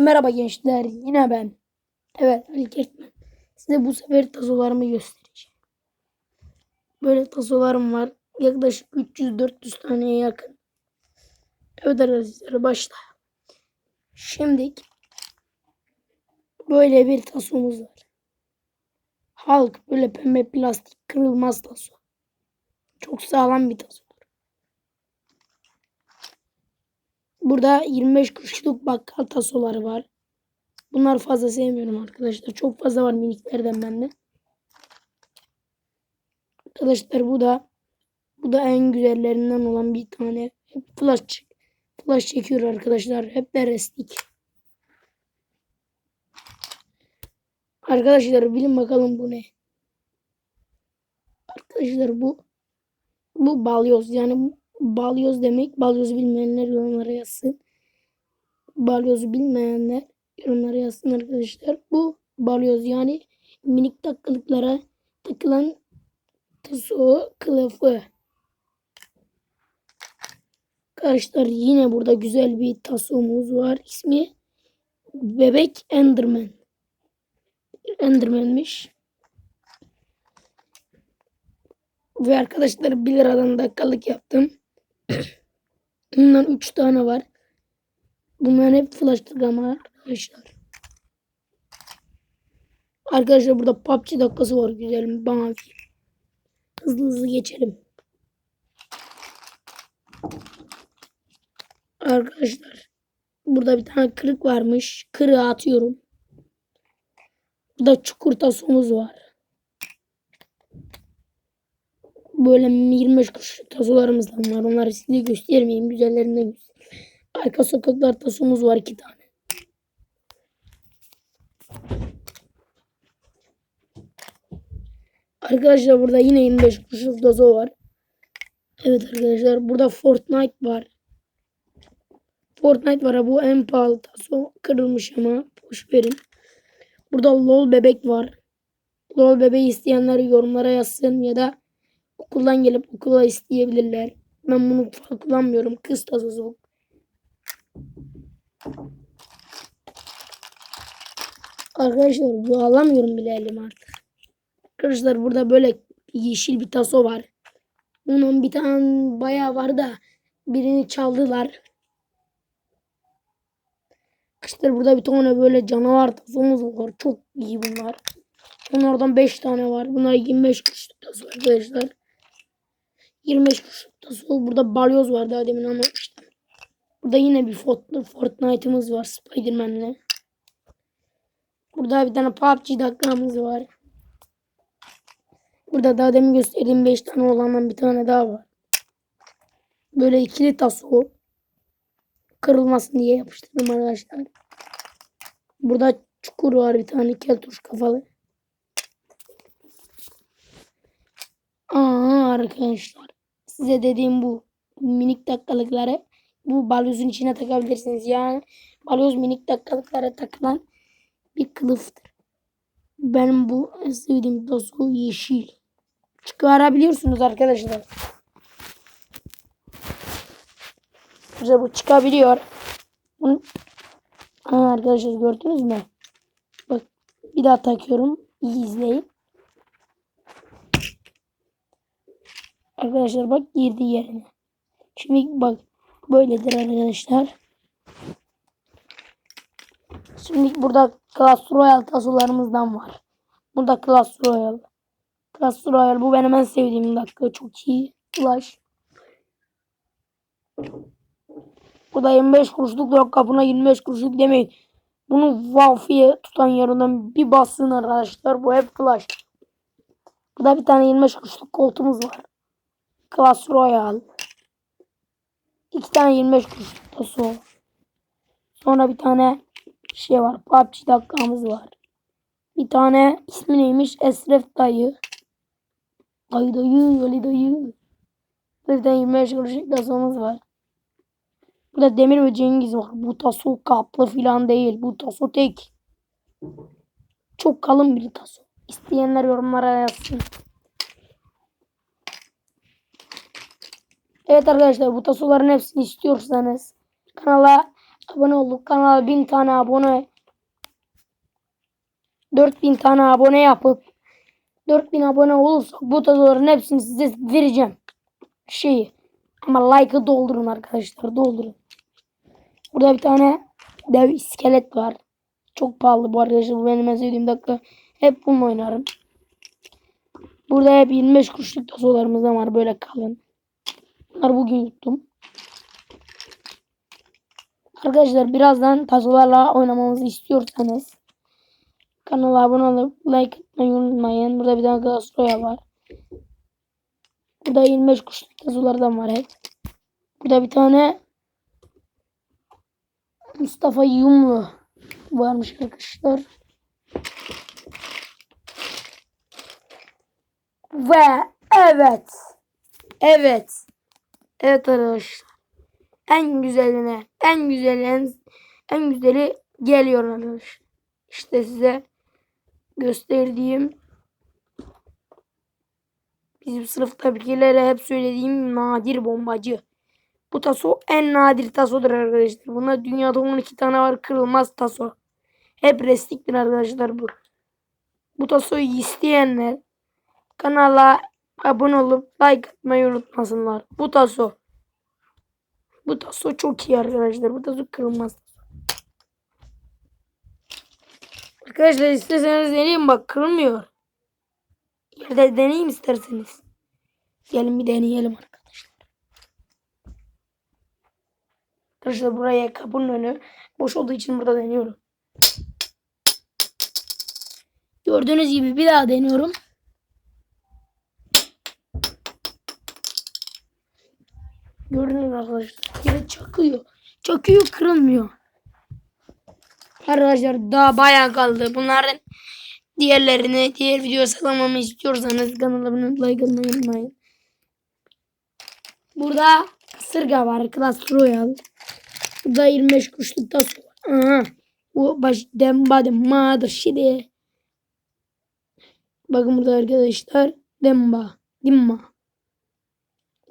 Merhaba gençler, yine ben. Evet, Ali Kertmen. Size bu sefer tasolarımı göstereceğim. Böyle tasolarım var. Yaklaşık 300-400 taneye yakın. Evet arkadaşlar, başla. Şimdi böyle bir tasomuz var. Halk böyle pembe plastik kırılmaz taso. Çok sağlam bir taso. Burada 25 kuruşluk bakkal tasoları var. Bunlar fazla sevmiyorum arkadaşlar. Çok fazla var miniklerden bende. Arkadaşlar bu da bu da en güzellerinden olan bir tane. Hep flash flash çekiyor arkadaşlar. Hep de restik. Arkadaşlar bilin bakalım bu ne? Arkadaşlar bu bu balyoz yani balyoz demek. Balyozu bilmeyenler yorumlara yazsın. Balyozu bilmeyenler yorumlara yazsın arkadaşlar. Bu balyoz yani minik takılıklara takılan taso kılıfı. Arkadaşlar yine burada güzel bir tasomuz var. İsmi Bebek Enderman. Enderman'miş. Ve arkadaşlar 1 liradan dakikalık yaptım. Bundan 3 tane var. Bunların hep flash ama arkadaşlar. Arkadaşlar burada PUBG dakikası var güzel mavi. Hızlı hızlı geçelim. Arkadaşlar burada bir tane kırık varmış. Kırığı atıyorum. Burada çukur tasomuz var. Böyle 25 kuruş tasolarımızdan var. Onları size göstermeyeyim. Güzellerinden göstereyim. Arka sokaklar tasomuz var iki tane. Arkadaşlar burada yine 25 kuruşluk taso var. Evet arkadaşlar burada Fortnite var. Fortnite var. Bu en pahalı taso. Kırılmış ama. Boş verin. Burada LOL bebek var. LOL bebeği isteyenler yorumlara yazsın ya da okuldan gelip okula isteyebilirler. Ben bunu kullanmıyorum. Kız tasosu bu. Arkadaşlar bu alamıyorum bile elim artık. Arkadaşlar burada böyle yeşil bir taso var. Bunun bir tane bayağı var da birini çaldılar. Arkadaşlar burada bir tane böyle canavar tasomuz var. Çok iyi bunlar. Onlardan 5 tane var. Bunlar 25 kuruşluk taso arkadaşlar. 25 kuruşluk taso. Burada balyoz var daha demin anlatmıştım. Burada yine bir Fortnite'ımız var Spiderman'le. Burada bir tane PUBG dakikamız var. Burada daha demin gösterdiğim 5 tane olandan bir tane daha var. Böyle ikili taso. Kırılmasın diye yapıştırdım arkadaşlar. Burada çukur var bir tane keltoş kafalı. Aa arkadaşlar. Size dediğim bu minik dakikalıkları bu balyozun içine takabilirsiniz. Yani balyoz minik dakikalıklara takılan bir kılıftır. Benim bu sevdiğim taso yeşil. Çıkarabiliyorsunuz arkadaşlar. İşte bu çıkabiliyor. Bunu... Aa, arkadaşlar gördünüz mü? Bak bir daha takıyorum. İyi izleyin. Arkadaşlar bak girdi yerine. Şimdi bak böyledir arkadaşlar. Şimdi burada Clash Royale tasolarımızdan var. Burada Clash Royale. Clash Royale bu benim en sevdiğim dakika. Çok iyi. Clash. Burada 25 kuruşluk yok kapına 25 kuruşluk demeyin. Bunu Valfi'ye tutan yerinden bir bassın arkadaşlar. Bu hep Clash. Burada bir tane 25 kuruşluk koltuğumuz var. Clash Royale. İki tane 25 kuruşluk taso. Sonra bir tane şey var. PUBG dakikamız var. Bir tane ismi neymiş? Esref dayı. Dayı dayı, Ali dayı. Bir tane 25 kuruşluk tasomuz var. Burada Demir ve Cengiz var. Bu taso kaplı filan değil. Bu taso tek. Çok kalın bir taso. İsteyenler yorumlara yazsın. Evet arkadaşlar bu tasoların hepsini istiyorsanız kanala abone olduk. Kanala 1000 tane abone 4000 tane abone yapıp 4000 abone olursak bu tazoların hepsini size vereceğim. Şeyi. Ama like'ı doldurun arkadaşlar. Doldurun. Burada bir tane dev iskelet var. Çok pahalı bu arkadaşlar. Bu benim en sevdiğim dakika. Hep bununla oynarım. Burada hep 25 kuruşluk tasolarımız da var. Böyle kalın. Bunları bugün yuttum. Arkadaşlar birazdan tasolarla oynamamızı istiyorsanız kanala abone olup like atmayı unutmayın. Burada bir tane Galatasaray var. Burada 25 kuşluk tasolardan var hep. Burada bir tane Mustafa Yumlu varmış arkadaşlar. Ve evet. Evet. Evet arkadaşlar. En güzeline, en güzeli, en, en güzeli geliyor arkadaşlar. İşte size gösterdiğim bizim sınıftakilere hep söylediğim nadir bombacı. Bu taso en nadir tasodur arkadaşlar. Buna dünyada 12 tane var kırılmaz taso. Hep restliktir arkadaşlar bu. Bu tasoyu isteyenler kanala abone olup like atmayı unutmasınlar. Bu taso. Bu taso çok iyi arkadaşlar. Bu taso kırılmaz. Arkadaşlar isterseniz deneyin bak kırılmıyor. Yerde deneyim isterseniz. Gelin bir deneyelim arkadaşlar. Arkadaşlar buraya kapının önü boş olduğu için burada deniyorum. Gördüğünüz gibi bir daha deniyorum. Gördünüz mü arkadaşlar. Yine çakıyor. Çakıyor kırılmıyor. Arkadaşlar daha bayağı kaldı. Bunların diğerlerini diğer video saklamamı istiyorsanız kanalıma like atmayı unutmayın. Burada kasırga var. Clash Royale. Burada 25 kuşluk taso var. Aha. Bu baş demba demba şimdi. Bakın burada arkadaşlar. Demba. Dimma.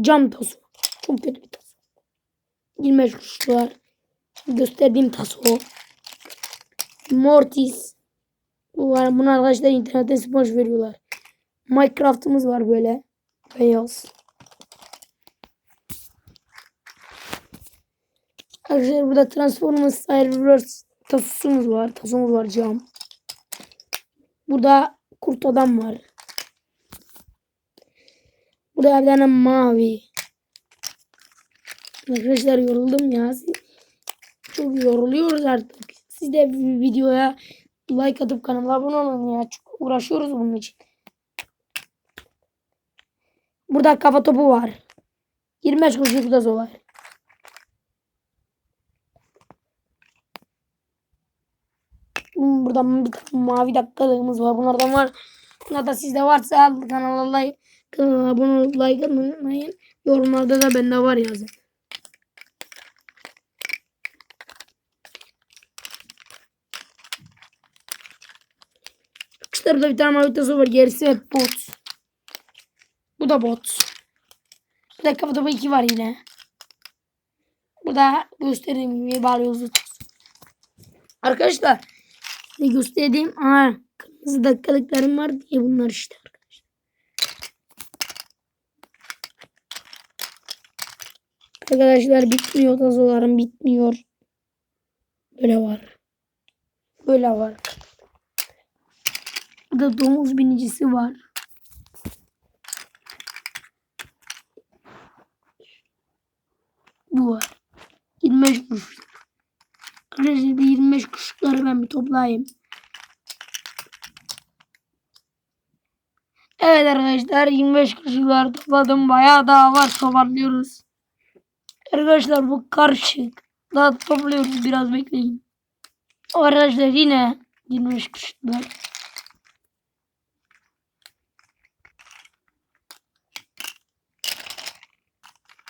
Cam taso. Çok kötü bir taso. 25 kuruş var. Gösterdiğim taso. Mortis. Bu var. Bunu arkadaşlar internette sipariş veriyorlar. Minecraft'ımız var böyle. Beyaz. Arkadaşlar burada Transformers Cyberverse tasosumuz var. Tasomuz var cam. Burada kurt adam var. Burada bir tane mavi. Arkadaşlar yoruldum ya. Çok yoruluyoruz artık. Siz de videoya like atıp kanala abone olun ya. Çok uğraşıyoruz bunun için. Burada kafa topu var. 25 kuruşluk da var. Hmm, Burada bir mavi dakikalığımız var. Bunlardan var. Bunlar da sizde varsa kanala like, kanala abone olup like atmayı unutmayın. Yorumlarda da bende var yazın. Kuşlarda bir tane mavi taso var. Gerisi hep bot. Bu da bot. Burada kafada bu iki var yine. Burada gösterdiğim gibi balyozu Arkadaşlar size gösterdiğim aha kırmızı dakikalıklarım var diye bunlar işte arkadaşlar. Arkadaşlar bitmiyor tazolarım bitmiyor. Böyle var. Böyle var. Burada domuz binicisi var. Bu var. 25 kuruş. Arkadaşlar bir 25 kuşları ben bir toplayayım. Evet arkadaşlar 25 kuşlar topladım. Bayağı daha var toparlıyoruz. Arkadaşlar bu karışık. Daha topluyoruz biraz bekleyin. Arkadaşlar yine 25 kuşlar.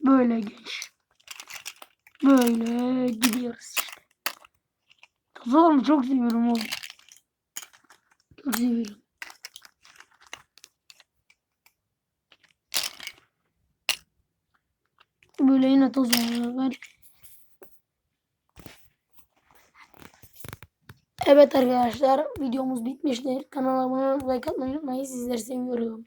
Böyle geç. Böyle gidiyoruz işte. Mu? Çok seviyorum oğlum. Çok seviyorum. Böyle yine toz var. Evet arkadaşlar videomuz bitmiştir. Kanala abone atmayı unutmayın. Sizleri seviyorum.